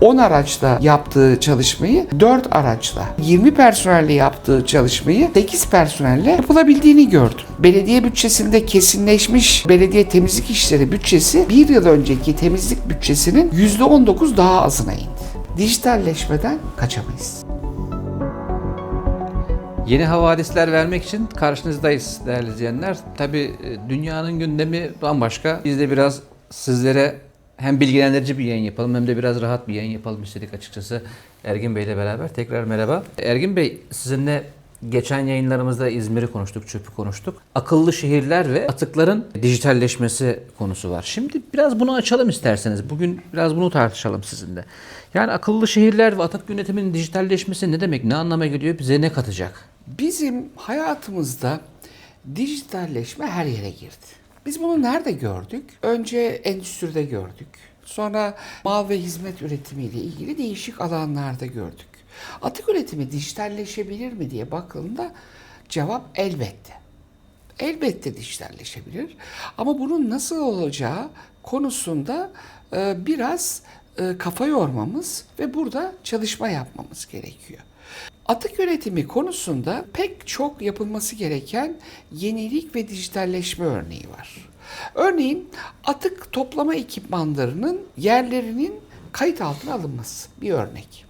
10 araçla yaptığı çalışmayı 4 araçla, 20 personelle yaptığı çalışmayı 8 personelle yapılabildiğini gördüm. Belediye bütçesinde kesinleşmiş belediye temizlik işleri bütçesi bir yıl önceki temizlik bütçesinin %19 daha azına indi. Dijitalleşmeden kaçamayız. Yeni havadisler vermek için karşınızdayız değerli izleyenler. Tabii e, dünyanın gündemi bambaşka. Biz de biraz sizlere hem bilgilendirici bir yayın yapalım hem de biraz rahat bir yayın yapalım istedik açıkçası. Ergin Bey ile beraber tekrar merhaba. Ergin Bey sizinle geçen yayınlarımızda İzmir'i konuştuk, çöpü konuştuk. Akıllı şehirler ve atıkların dijitalleşmesi konusu var. Şimdi biraz bunu açalım isterseniz. Bugün biraz bunu tartışalım sizinle. Yani akıllı şehirler ve atık yönetiminin dijitalleşmesi ne demek, ne anlama geliyor, bize ne katacak? Bizim hayatımızda dijitalleşme her yere girdi. Biz bunu nerede gördük? Önce endüstride gördük. Sonra mal ve hizmet üretimiyle ilgili değişik alanlarda gördük. Atık üretimi dijitalleşebilir mi diye bakıldığında cevap elbette. Elbette dijitalleşebilir. Ama bunun nasıl olacağı konusunda e, biraz e, kafa yormamız ve burada çalışma yapmamız gerekiyor. Atık yönetimi konusunda pek çok yapılması gereken yenilik ve dijitalleşme örneği var. Örneğin atık toplama ekipmanlarının yerlerinin kayıt altına alınması bir örnek.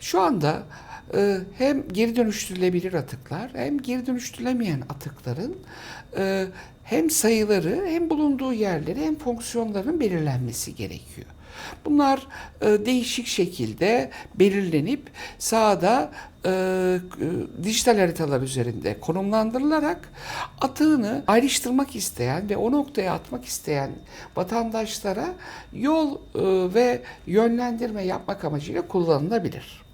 Şu anda e, hem geri dönüştürülebilir atıklar hem geri dönüştürülemeyen atıkların e, hem sayıları hem bulunduğu yerleri hem fonksiyonlarının belirlenmesi gerekiyor. Bunlar e, değişik şekilde belirlenip sahada e, e, dijital haritalar üzerinde konumlandırılarak atığını ayrıştırmak isteyen ve o noktaya atmak isteyen vatandaşlara yol e, ve yönlendirme yapmak amacıyla kullanılabilir.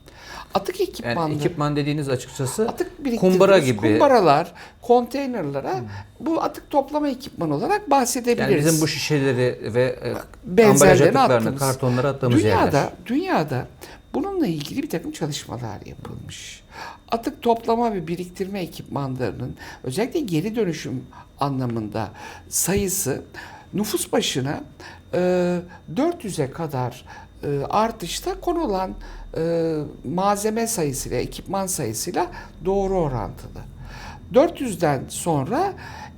Atık Yani ekipmanları ekipman dediğiniz açıkçası atık kumbara gibi. kumbaralar, konteynerlara bu atık toplama ekipmanı olarak bahsedebiliriz. Yani bizim bu şişeleri ve e, ambalaj atıklarını, kartonları attığımız dünyada, yerler. Dünyada bununla ilgili bir takım çalışmalar yapılmış. Atık toplama ve biriktirme ekipmanlarının özellikle geri dönüşüm anlamında sayısı nüfus başına e, 400'e kadar artışta konulan e, malzeme sayısıyla, ekipman sayısıyla doğru orantılı. 400'den sonra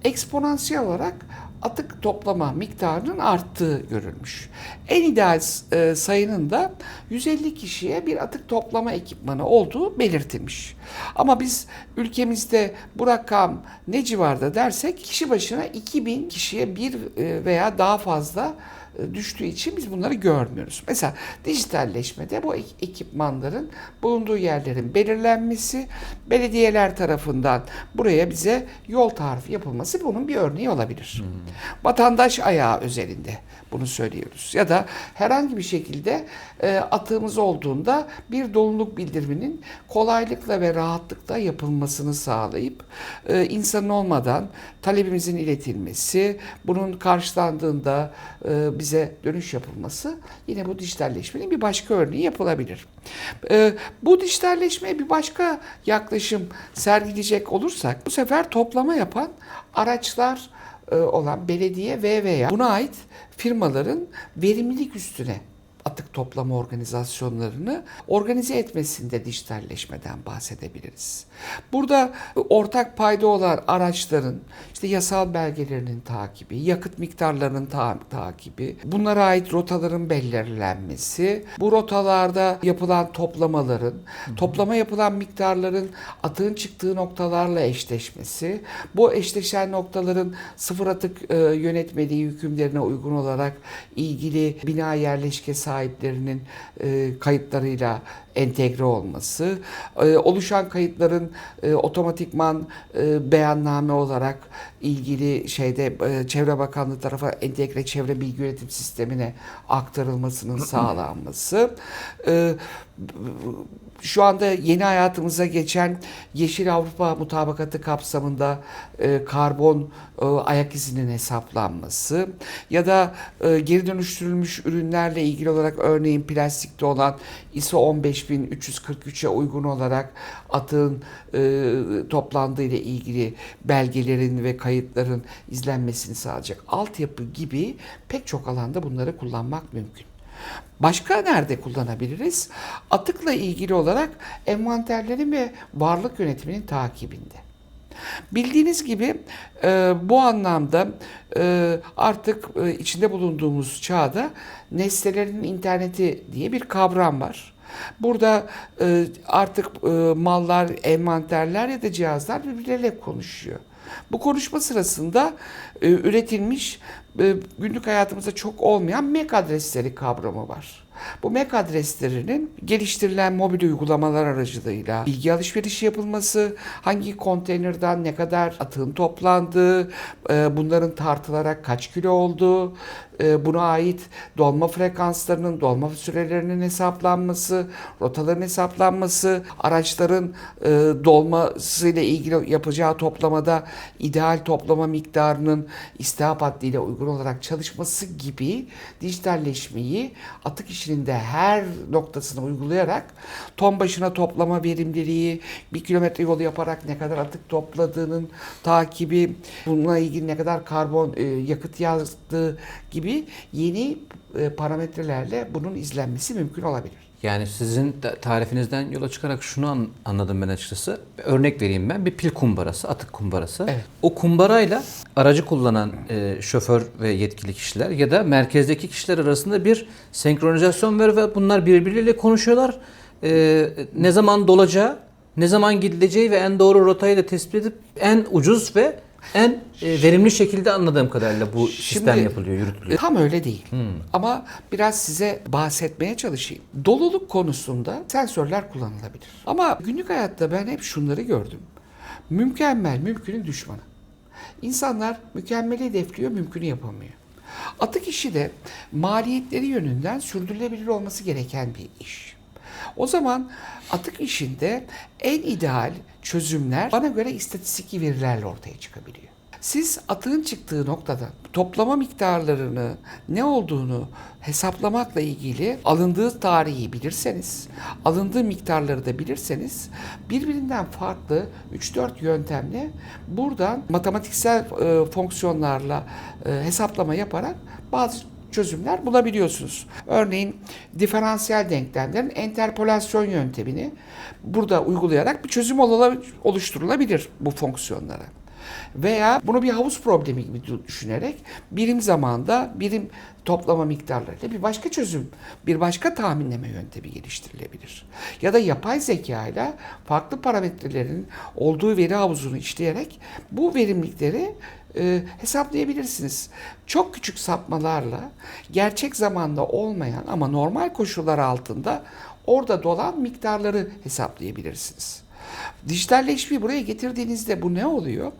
eksponansiyel olarak atık toplama miktarının arttığı görülmüş. En ideal e, sayının da 150 kişiye bir atık toplama ekipmanı olduğu belirtilmiş. Ama biz ülkemizde bu rakam ne civarda dersek kişi başına 2000 kişiye bir e, veya daha fazla e, düştüğü için biz bunları görmüyoruz. Mesela dijitalleşmede bu ek- ekipmanların bulunduğu yerlerin belirlenmesi, belediyeler tarafından buraya bize yol tarifi yapılması bunun bir örneği olabilir. Vatandaş ayağı özelinde bunu söylüyoruz. Ya da herhangi bir şekilde e, atığımız olduğunda bir doluluk bildiriminin kolaylıkla ve rahatlıkla yapılmasını sağlayıp e, insan olmadan talebimizin iletilmesi, bunun karşılandığında e, bize dönüş yapılması yine bu dijitalleşmenin bir başka örneği yapılabilir. E, bu dijitalleşmeye bir başka yaklaşım sergileyecek olursak bu sefer toplama yapan araçlar e, olan belediye ve veya buna ait firmaların verimlilik üstüne atık toplama organizasyonlarını organize etmesinde dijitalleşmeden bahsedebiliriz. Burada ortak payda olan araçların işte yasal belgelerinin takibi, yakıt miktarlarının ta- takibi, bunlara ait rotaların belirlenmesi, bu rotalarda yapılan toplamaların, toplama yapılan miktarların atığın çıktığı noktalarla eşleşmesi, bu eşleşen noktaların sıfır atık e, yönetmeliği hükümlerine uygun olarak ilgili bina yerleşke sahiplerinin e, kayıtlarıyla entegre olması, e, oluşan kayıtların e, otomatikman e, beyanname olarak ilgili şeyde e, Çevre Bakanlığı tarafa entegre çevre bilgi yönetim sistemine aktarılmasının sağlanması, e, şu anda yeni hayatımıza geçen Yeşil Avrupa mutabakatı kapsamında e, karbon e, ayak izinin hesaplanması ya da e, geri dönüştürülmüş ürünlerle ilgili olarak örneğin plastikte olan ISO 15343'e uygun olarak atığın e, toplandığı ile ilgili belgelerin ve kayıtların izlenmesini sağlayacak altyapı gibi pek çok alanda bunları kullanmak mümkün. Başka nerede kullanabiliriz? Atıkla ilgili olarak envanterlerin ve varlık yönetiminin takibinde. Bildiğiniz gibi e, bu anlamda e, artık e, içinde bulunduğumuz çağda nesnelerin interneti diye bir kavram var. Burada e, artık e, mallar, envanterler ya da cihazlar birbirleriyle konuşuyor. Bu konuşma sırasında e, üretilmiş e, günlük hayatımızda çok olmayan MAC adresleri kavramı var. Bu MAC adreslerinin geliştirilen mobil uygulamalar aracılığıyla bilgi alışverişi yapılması, hangi konteynerden ne kadar atığın toplandığı, e, bunların tartılarak kaç kilo olduğu, e, buna ait dolma frekanslarının, dolma sürelerinin hesaplanması, rotaların hesaplanması, araçların e, dolması ile ilgili yapacağı toplamada ideal toplama miktarının istihap haddiyle uygun olarak çalışması gibi dijitalleşmeyi atık işinin de her noktasına uygulayarak ton başına toplama verimliliği, bir kilometre yolu yaparak ne kadar atık topladığının takibi, bununla ilgili ne kadar karbon e, yakıt yazdığı gibi yeni e, parametrelerle bunun izlenmesi mümkün olabilir. Yani sizin de- tarifinizden yola çıkarak şunu an- anladım ben açıkçası. Bir Örnek vereyim ben. Bir pil kumbarası, atık kumbarası. Evet. O kumbarayla aracı kullanan e, şoför ve yetkili kişiler ya da merkezdeki kişiler arasında bir senkronizasyon var ve bunlar birbirleriyle konuşuyorlar. E, ne zaman dolacağı, ne zaman gidileceği ve en doğru rotayı da tespit edip en ucuz ve en e, verimli şekilde anladığım kadarıyla bu sistem Şimdi- yapılıyor, yürütülüyor. Tam öyle değil. Ama biraz size bahsetmeye çalışayım. Doluluk konusunda sensörler kullanılabilir. Ama günlük hayatta ben hep şunları gördüm. Mükemmel mümkünün düşmanı. İnsanlar mükemmeli hedefliyor, mümkünü yapamıyor. Atık işi de maliyetleri yönünden sürdürülebilir olması gereken bir iş. O zaman atık işinde en ideal çözümler bana göre istatistik verilerle ortaya çıkabiliyor. Siz atığın çıktığı noktada toplama miktarlarını ne olduğunu hesaplamakla ilgili alındığı tarihi bilirseniz, alındığı miktarları da bilirseniz birbirinden farklı 3-4 yöntemle buradan matematiksel e, fonksiyonlarla e, hesaplama yaparak bazı çözümler bulabiliyorsunuz. Örneğin diferansiyel denklemlerin enterpolasyon yöntemini burada uygulayarak bir çözüm oluşturulabilir bu fonksiyonlara. Veya bunu bir havuz problemi gibi düşünerek birim zamanda birim toplama miktarlarıyla bir başka çözüm, bir başka tahminleme yöntemi geliştirilebilir. Ya da yapay zeka ile farklı parametrelerin olduğu veri havuzunu işleyerek bu verimlilikleri e, hesaplayabilirsiniz. Çok küçük sapmalarla gerçek zamanda olmayan ama normal koşullar altında orada dolan miktarları hesaplayabilirsiniz. Dijitalleşmeyi buraya getirdiğinizde bu ne oluyor?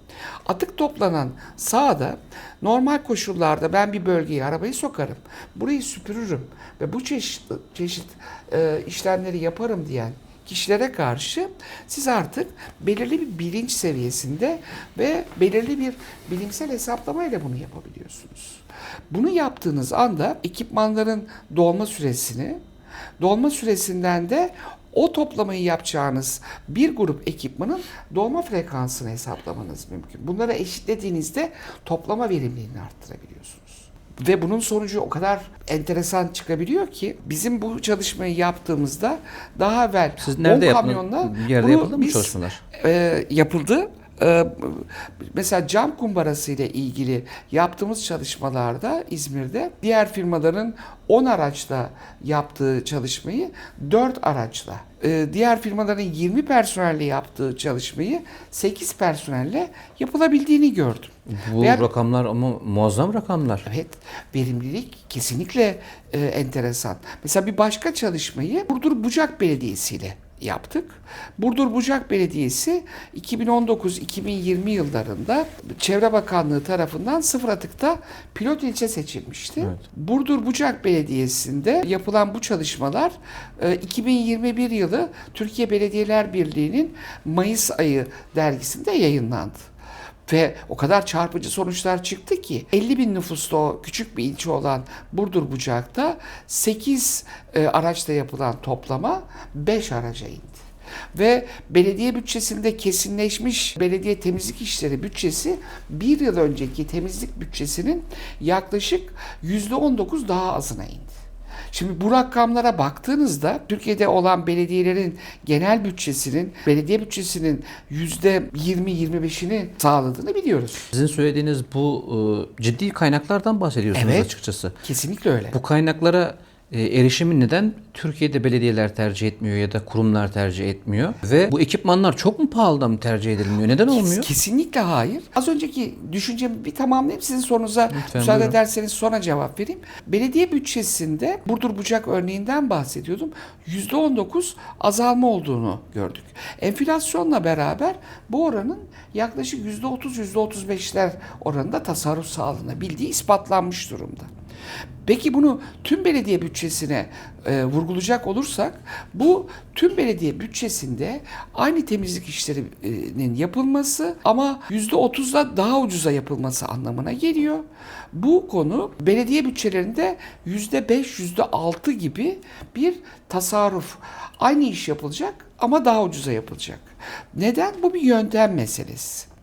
Atık toplanan sahada normal koşullarda ben bir bölgeye arabayı sokarım. Burayı süpürürüm ve bu çeşit, çeşit e, işlemleri yaparım diyen kişilere karşı siz artık belirli bir bilinç seviyesinde ve belirli bir bilimsel hesaplamayla bunu yapabiliyorsunuz. Bunu yaptığınız anda ekipmanların dolma süresini, dolma süresinden de o toplamayı yapacağınız bir grup ekipmanın dolma frekansını hesaplamanız mümkün. Bunları eşitlediğinizde toplama verimliliğini arttırabiliyorsunuz. Ve bunun sonucu o kadar enteresan çıkabiliyor ki bizim bu çalışmayı yaptığımızda daha evvel Siz nerede 10 yaptınız? kamyonla yerde yapıldı mı çalışmalar? e, yapıldı. E, mesela cam kumbarası ile ilgili yaptığımız çalışmalarda İzmir'de diğer firmaların 10 araçla yaptığı çalışmayı 4 araçla, diğer firmaların 20 personelle yaptığı çalışmayı 8 personelle yapılabildiğini gördüm. Bu Veya- rakamlar ama muazzam rakamlar. Evet, verimlilik kesinlikle e, enteresan. Mesela bir başka çalışmayı Burdur Bucak Belediyesi ile yaptık. Burdur Bucak Belediyesi 2019-2020 yıllarında Çevre Bakanlığı tarafından sıfır atıkta pilot ilçe seçilmişti. Evet. Burdur Bucak Belediyesi'nde yapılan bu çalışmalar e, 2021 yılı Türkiye Belediyeler Birliği'nin Mayıs ayı dergisinde yayınlandı. Ve o kadar çarpıcı sonuçlar çıktı ki 50 bin nüfuslu küçük bir ilçe olan Burdur Bucak'ta 8 e, araçla yapılan toplama 5 araca indi. Ve belediye bütçesinde kesinleşmiş belediye temizlik işleri bütçesi bir yıl önceki temizlik bütçesinin yaklaşık %19 daha azına indi. Şimdi bu rakamlara baktığınızda Türkiye'de olan belediyelerin genel bütçesinin belediye bütçesinin %20-25'ini sağladığını biliyoruz. Sizin söylediğiniz bu e, ciddi kaynaklardan bahsediyorsunuz Evet. açıkçası. Kesinlikle öyle. Bu kaynaklara e, erişimi neden Türkiye'de belediyeler tercih etmiyor ya da kurumlar tercih etmiyor? Ve bu ekipmanlar çok mu pahalıdan mı tercih edilmiyor? Neden olmuyor? Kesinlikle hayır. Az önceki düşüncemi bir tamamlayayım. Sizin sorunuza Lütfen, müsaade buyurun. ederseniz sonra cevap vereyim. Belediye bütçesinde Burdur Bucak örneğinden bahsediyordum. %19 azalma olduğunu gördük. Enflasyonla beraber bu oranın yaklaşık %30 %35'ler oranında tasarruf sağlanabildiği ispatlanmış durumda. Peki bunu tüm belediye bütçesine e, vurgulayacak olursak bu tüm belediye bütçesinde aynı temizlik işlerinin yapılması ama %30'da daha ucuza yapılması anlamına geliyor. Bu konu belediye bütçelerinde %5, %6 gibi bir tasarruf. Aynı iş yapılacak ama daha ucuza yapılacak. Neden? Bu bir yöntem meselesi.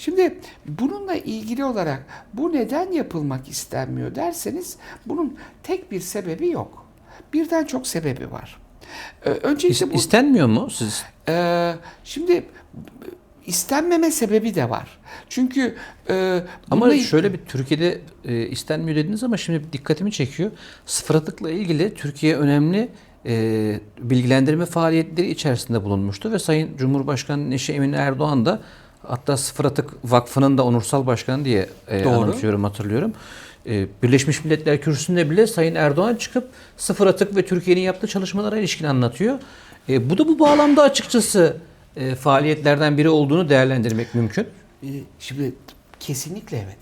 Şimdi bununla ilgili olarak bu neden yapılmak istenmiyor derseniz bunun tek bir sebebi yok. Birden çok sebebi var. Ee, Öncelikle bu, İstenmiyor mu siz? Ee, şimdi istenmeme sebebi de var. Çünkü e, Ama bununla- şöyle bir Türkiye'de e, istenmiyor dediniz ama şimdi dikkatimi çekiyor. Sıfır atıkla ilgili Türkiye önemli e, bilgilendirme faaliyetleri içerisinde bulunmuştu ve Sayın Cumhurbaşkanı Neşe Emin Erdoğan da hatta Sıfır Atık Vakfı'nın da onursal başkanı diye e, Doğru. anımsıyorum hatırlıyorum. E, Birleşmiş Milletler Kürsüsü'nde bile Sayın Erdoğan çıkıp sıfır atık ve Türkiye'nin yaptığı çalışmalara ilişkin anlatıyor. E, bu da bu bağlamda açıkçası e, faaliyetlerden biri olduğunu değerlendirmek mümkün. Ee, Şimdi kesinlikle evet.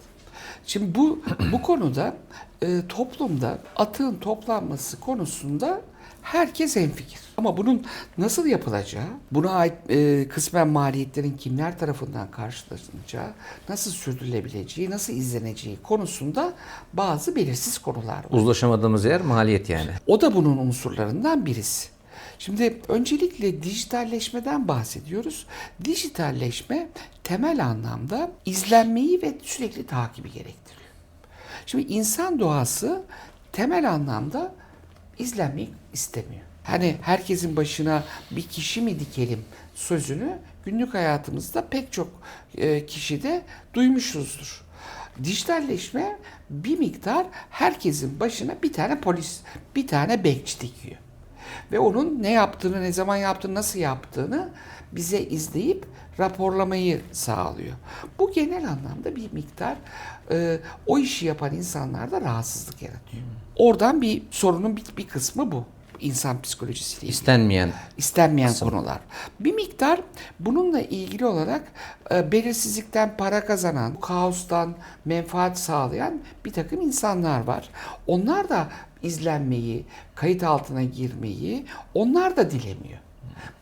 Şimdi bu bu konuda e, toplumda atığın toplanması konusunda herkes hemfikir. Ama bunun nasıl yapılacağı, buna ait e, kısmen maliyetlerin kimler tarafından karşılanacağı, nasıl sürdürülebileceği, nasıl izleneceği konusunda bazı belirsiz konular var. Uzlaşamadığımız yer maliyet yani. O da bunun unsurlarından birisi. Şimdi öncelikle dijitalleşmeden bahsediyoruz. Dijitalleşme temel anlamda izlenmeyi ve sürekli takibi gerektiriyor. Şimdi insan doğası temel anlamda izlenmeyi istemiyor. Hani herkesin başına bir kişi mi dikelim sözünü günlük hayatımızda pek çok e, kişi de duymuşuzdur. Dijitalleşme bir miktar herkesin başına bir tane polis, bir tane bekçi dikiyor. Ve onun ne yaptığını, ne zaman yaptığını, nasıl yaptığını bize izleyip raporlamayı sağlıyor. Bu genel anlamda bir miktar e, o işi yapan insanlarda rahatsızlık yaratıyor. Oradan bir sorunun bir, bir kısmı bu. İnsan psikolojisiyle ilgili İstenmeyen. istenmeyen konular. Bir miktar bununla ilgili olarak e, belirsizlikten para kazanan, kaostan menfaat sağlayan bir takım insanlar var. Onlar da izlenmeyi, kayıt altına girmeyi onlar da dilemiyor.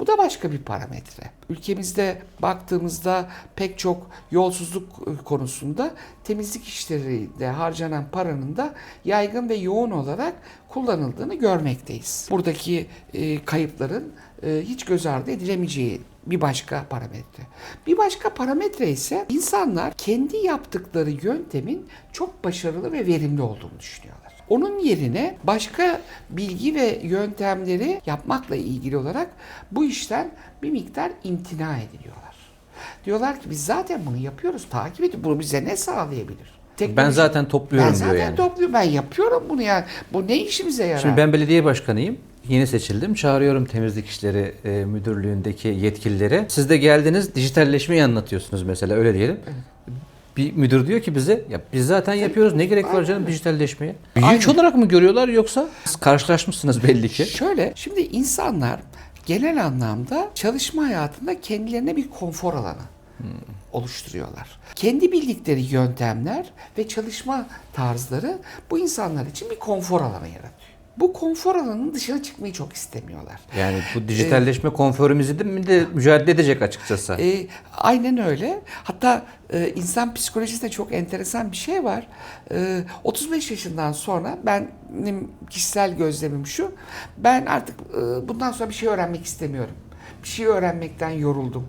Bu da başka bir parametre. Ülkemizde baktığımızda pek çok yolsuzluk e, konusunda temizlik işlerinde harcanan paranın da yaygın ve yoğun olarak kullanıldığını görmekteyiz. Buradaki e, kayıpların e, hiç göz ardı edilemeyeceği bir başka parametre. Bir başka parametre ise insanlar kendi yaptıkları yöntemin çok başarılı ve verimli olduğunu düşünüyorlar. Onun yerine başka bilgi ve yöntemleri yapmakla ilgili olarak bu işten bir miktar imtina ediliyorlar. Diyorlar ki biz zaten bunu yapıyoruz, takip ediyoruz. Bu bize ne sağlayabilir? Ben zaten topluyorum ben diyor zaten yani. topluyorum, ben yapıyorum bunu yani. Bu ne işimize yarar? Şimdi ben belediye başkanıyım. Yeni seçildim. Çağırıyorum temizlik işleri e, müdürlüğündeki yetkilileri. Siz de geldiniz dijitalleşmeyi anlatıyorsunuz mesela öyle diyelim. Bir müdür diyor ki bize ya biz zaten yapıyoruz ne gerek var canım dijitalleşmeye? Yük olarak mı görüyorlar yoksa siz karşılaşmışsınız belli ki. Şöyle, şimdi insanlar genel anlamda çalışma hayatında kendilerine bir konfor alanı oluşturuyorlar. Kendi bildikleri yöntemler ve çalışma tarzları bu insanlar için bir konfor alanı yaratıyor. Bu konfor alanının dışına çıkmayı çok istemiyorlar. Yani bu dijitalleşme konforumuzu de, mi de mücadele edecek açıkçası. E, aynen öyle. Hatta e, insan psikolojisinde çok enteresan bir şey var. E, 35 yaşından sonra benim kişisel gözlemim şu. Ben artık e, bundan sonra bir şey öğrenmek istemiyorum. Bir şey öğrenmekten yoruldum.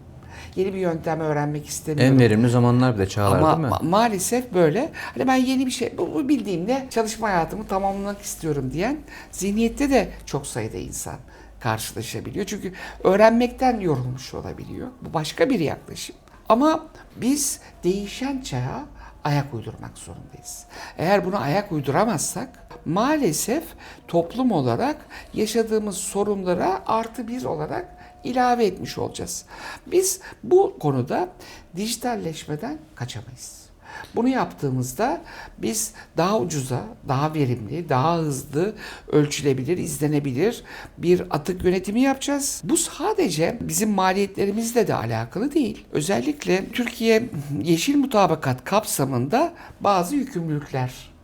Yeni bir yöntem öğrenmek istemiyorum. En verimli zamanlar bir de çağlar Ama değil mi? ma- maalesef böyle. Hani ben yeni bir şey, bu, bu bildiğimde çalışma hayatımı tamamlamak istiyorum diyen zihniyette de çok sayıda insan karşılaşabiliyor. Çünkü öğrenmekten yorulmuş olabiliyor. Bu başka bir yaklaşım. Ama biz değişen çağa ayak uydurmak zorundayız. Eğer buna ayak uyduramazsak maalesef toplum olarak yaşadığımız sorunlara artı bir olarak ilave etmiş olacağız. Biz bu konuda dijitalleşmeden kaçamayız. Bunu yaptığımızda biz daha ucuza, daha verimli, daha hızlı, ölçülebilir, izlenebilir bir atık yönetimi yapacağız. Bu sadece bizim maliyetlerimizle de alakalı değil. Özellikle Türkiye Yeşil Mutabakat kapsamında bazı yükümlülükler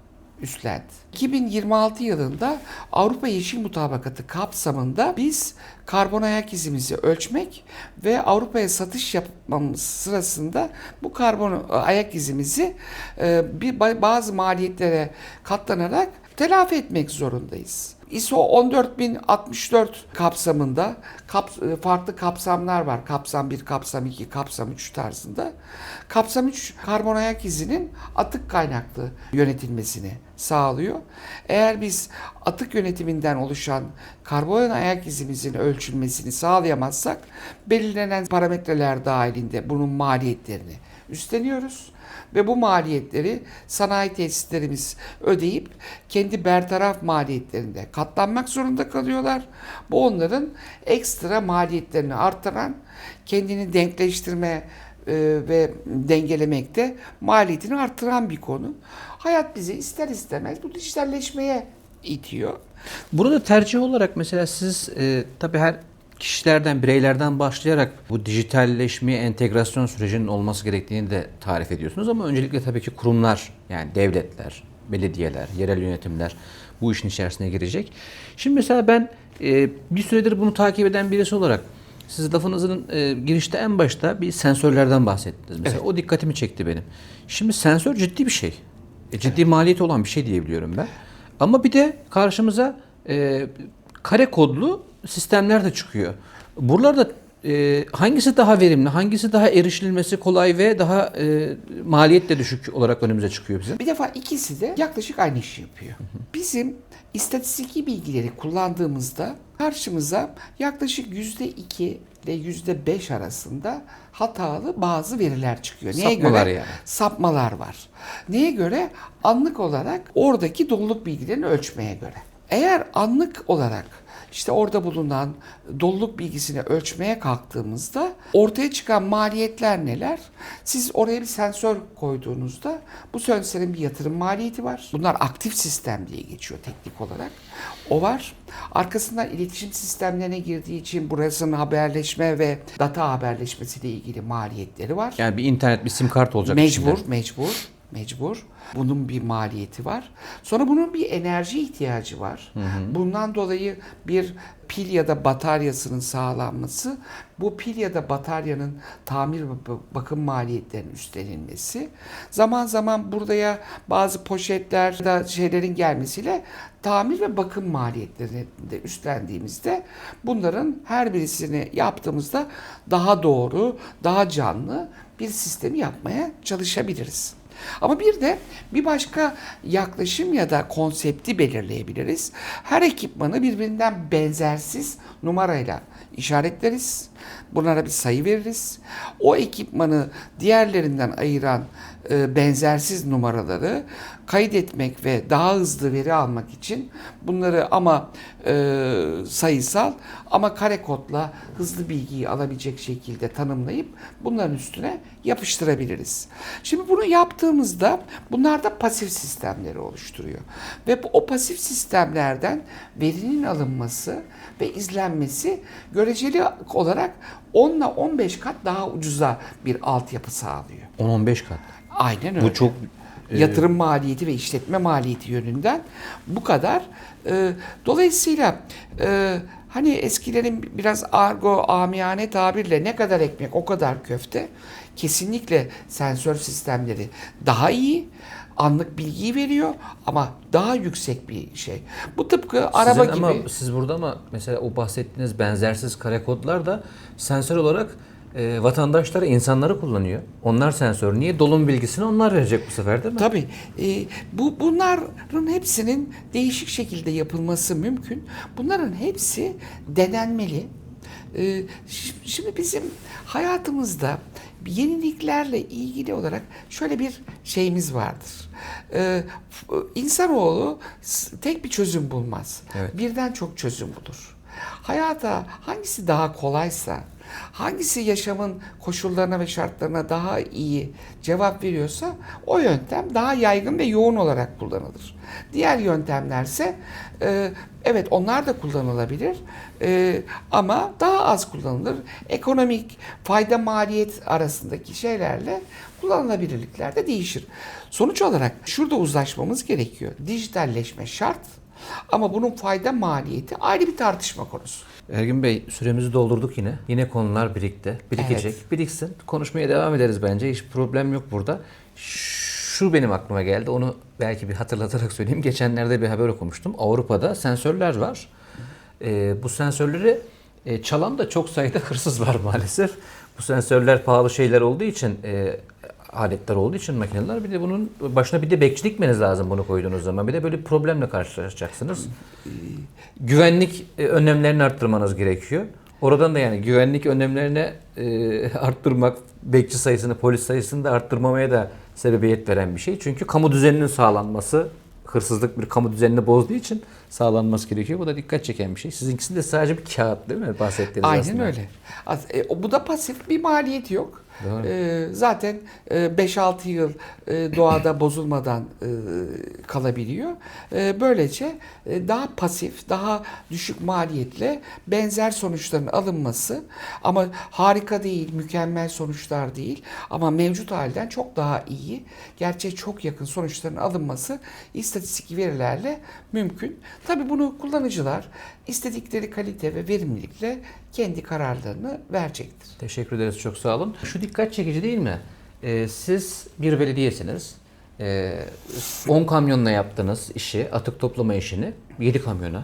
üstlendi. 2026 yılında Avrupa Yeşil Mutabakatı kapsamında biz karbon ayak izimizi ölçmek ve Avrupa'ya satış yapmamız sırasında bu karbon ayak izimizi e, bir bazı maliyetlere katlanarak telafi etmek zorundayız. ISO 14064 kapsamında kap, farklı kapsamlar var. Kapsam 1, kapsam 2, kapsam 3 tarzında. Kapsam 3 karbon ayak izinin atık kaynaklı yönetilmesini sağlıyor. Eğer biz atık yönetiminden oluşan karbon ayak izimizin ölçülmesini sağlayamazsak belirlenen parametreler dahilinde bunun maliyetlerini üstleniyoruz ve bu maliyetleri sanayi tesislerimiz ödeyip kendi bertaraf maliyetlerinde katlanmak zorunda kalıyorlar. Bu onların ekstra maliyetlerini artıran, kendini denkleştirme e, ve dengelemekte maliyetini artıran bir konu. Hayat bizi ister istemez bu dijitalleşmeye itiyor. Burada tercih olarak mesela siz e, tabii her kişilerden, bireylerden başlayarak bu dijitalleşmeye entegrasyon sürecinin olması gerektiğini de tarif ediyorsunuz ama öncelikle tabii ki kurumlar yani devletler, belediyeler, yerel yönetimler bu işin içerisine girecek. Şimdi mesela ben e, bir süredir bunu takip eden birisi olarak siz lafınızın e, girişte en başta bir sensörlerden bahsettiniz. Mesela o dikkatimi çekti benim. Şimdi sensör ciddi bir şey. E, ciddi maliyeti olan bir şey diyebiliyorum ben. Ama bir de karşımıza e, kare kodlu sistemler de çıkıyor. Buralarda e, hangisi daha verimli, hangisi daha erişilmesi kolay ve daha e, maliyet de düşük olarak önümüze çıkıyor bize? Bir defa ikisi de yaklaşık aynı işi yapıyor. Bizim istatistiki bilgileri kullandığımızda karşımıza yaklaşık yüzde iki ile yüzde beş arasında hatalı bazı veriler çıkıyor. Neye Sapmalar göre? yani. Sapmalar var. Neye göre? Anlık olarak oradaki doluluk bilgilerini ölçmeye göre. Eğer anlık olarak işte orada bulunan doluluk bilgisini ölçmeye kalktığımızda ortaya çıkan maliyetler neler? Siz oraya bir sensör koyduğunuzda bu sensörün bir yatırım maliyeti var. Bunlar aktif sistem diye geçiyor teknik olarak. O var. Arkasından iletişim sistemlerine girdiği için burasının haberleşme ve data haberleşmesiyle ilgili maliyetleri var. Yani bir internet, bir sim kart olacak Mecbur, içinde. mecbur, mecbur. Bunun bir maliyeti var. Sonra bunun bir enerji ihtiyacı var. Bundan dolayı bir pil ya da bataryasının sağlanması, bu pil ya da bataryanın tamir bakım maliyetlerinin üstlenilmesi, zaman zaman buraya bazı poşetler da şeylerin gelmesiyle tamir ve bakım maliyetlerini de üstlendiğimizde bunların her birisini yaptığımızda daha doğru, daha canlı bir sistemi yapmaya çalışabiliriz. Ama bir de bir başka yaklaşım ya da konsepti belirleyebiliriz. Her ekipmanı birbirinden benzersiz numarayla işaretleriz. Bunlara bir sayı veririz. O ekipmanı diğerlerinden ayıran e, benzersiz numaraları kaydetmek ve daha hızlı veri almak için bunları ama e, sayısal ama kare kodla hızlı bilgiyi alabilecek şekilde tanımlayıp bunların üstüne yapıştırabiliriz. Şimdi bunu yaptığımızda bunlar da pasif sistemleri oluşturuyor. Ve bu, o pasif sistemlerden verinin alınması ve izlenmesi göreceli olarak 10 ile 15 kat daha ucuza bir altyapı sağlıyor. 10-15 kat. Aynen öyle. Bu çok e, yatırım maliyeti ve işletme maliyeti yönünden bu kadar. Ee, dolayısıyla e, hani eskilerin biraz argo amiyane tabirle ne kadar ekmek o kadar köfte kesinlikle sensör sistemleri daha iyi anlık bilgiyi veriyor ama daha yüksek bir şey. Bu tıpkı araba Sizin gibi. Ama siz burada ama mesela o bahsettiğiniz benzersiz kare kodlar da sensör olarak e, vatandaşları, insanları kullanıyor. Onlar sensör. Niye? Dolum bilgisini onlar verecek bu sefer değil mi? Tabii. e, bu bunların hepsinin değişik şekilde yapılması mümkün. Bunların hepsi denenmeli. E, ş- şimdi bizim hayatımızda yeniliklerle ilgili olarak şöyle bir şeyimiz vardır. E, f- insanoğlu tek bir çözüm bulmaz. Evet. Birden çok çözüm bulur. Hayata hangisi daha kolaysa, hangisi yaşamın koşullarına ve şartlarına daha iyi cevap veriyorsa o yöntem daha yaygın ve yoğun olarak kullanılır. Diğer yöntemlerse e, evet onlar da kullanılabilir e, ama daha az kullanılır. Ekonomik fayda maliyet arasındaki şeylerle kullanılabilirlikler de değişir. Sonuç olarak şurada uzlaşmamız gerekiyor. Dijitalleşme şart ama bunun fayda maliyeti ayrı bir tartışma konusu. Ergin Bey süremizi doldurduk yine. Yine konular birikti. Birikecek. Biriksin. Konuşmaya devam ederiz bence. Hiç problem yok burada. Şu benim aklıma geldi. Onu belki bir hatırlatarak söyleyeyim. Geçenlerde bir haber okumuştum. Avrupa'da sensörler var. Ee, bu sensörleri e, çalan da çok sayıda hırsız var maalesef. Bu sensörler pahalı şeyler olduğu için e, aletler olduğu için makineler bir de bunun başına bir de bekçi dikmeniz lazım bunu koyduğunuz zaman. Bir de böyle bir problemle karşılaşacaksınız. Güvenlik e, önlemlerini arttırmanız gerekiyor. Oradan da yani güvenlik önlemlerini e, arttırmak, bekçi sayısını, polis sayısını da arttırmamaya da sebebiyet veren bir şey. Çünkü kamu düzeninin sağlanması, hırsızlık bir kamu düzenini bozduğu için sağlanması gerekiyor. Bu da dikkat çeken bir şey. Sizinkisi de sadece bir kağıt değil mi bahsettiğiniz Aynen aslında? öyle. Az- e, o- bu da pasif bir maliyeti yok. Doğru. E, zaten e, 5-6 yıl e, doğada bozulmadan e, kalabiliyor. E, böylece daha pasif, daha düşük maliyetle benzer sonuçların alınması ama harika değil, mükemmel sonuçlar değil ama mevcut halden çok daha iyi, gerçeğe çok yakın sonuçların alınması istatistik verilerle mümkün. Tabii bunu kullanıcılar istedikleri kalite ve verimlilikle kendi kararlarını verecektir. Teşekkür ederiz. Çok sağ olun. Şu dikkat çekici değil mi? Ee, siz bir belediyesiniz. Ee, 10 kamyonla yaptığınız işi, atık toplama işini 7 kamyona,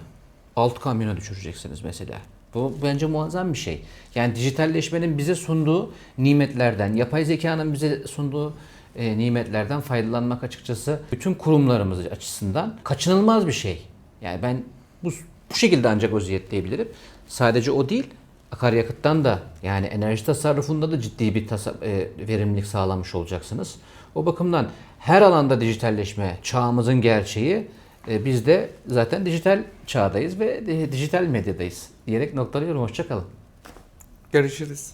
6 kamyona düşüreceksiniz mesela. Bu bence muazzam bir şey. Yani dijitalleşmenin bize sunduğu nimetlerden, yapay zekanın bize sunduğu e, nimetlerden faydalanmak açıkçası bütün kurumlarımız açısından kaçınılmaz bir şey. Yani ben bu, bu şekilde ancak özetleyebilirim. Sadece o değil, akaryakıttan da yani enerji tasarrufunda da ciddi bir tasa- e, verimlilik sağlamış olacaksınız. O bakımdan her alanda dijitalleşme çağımızın gerçeği. E, biz de zaten dijital çağdayız ve dijital medyadayız diyerek noktalıyorum. Hoşçakalın. Görüşürüz.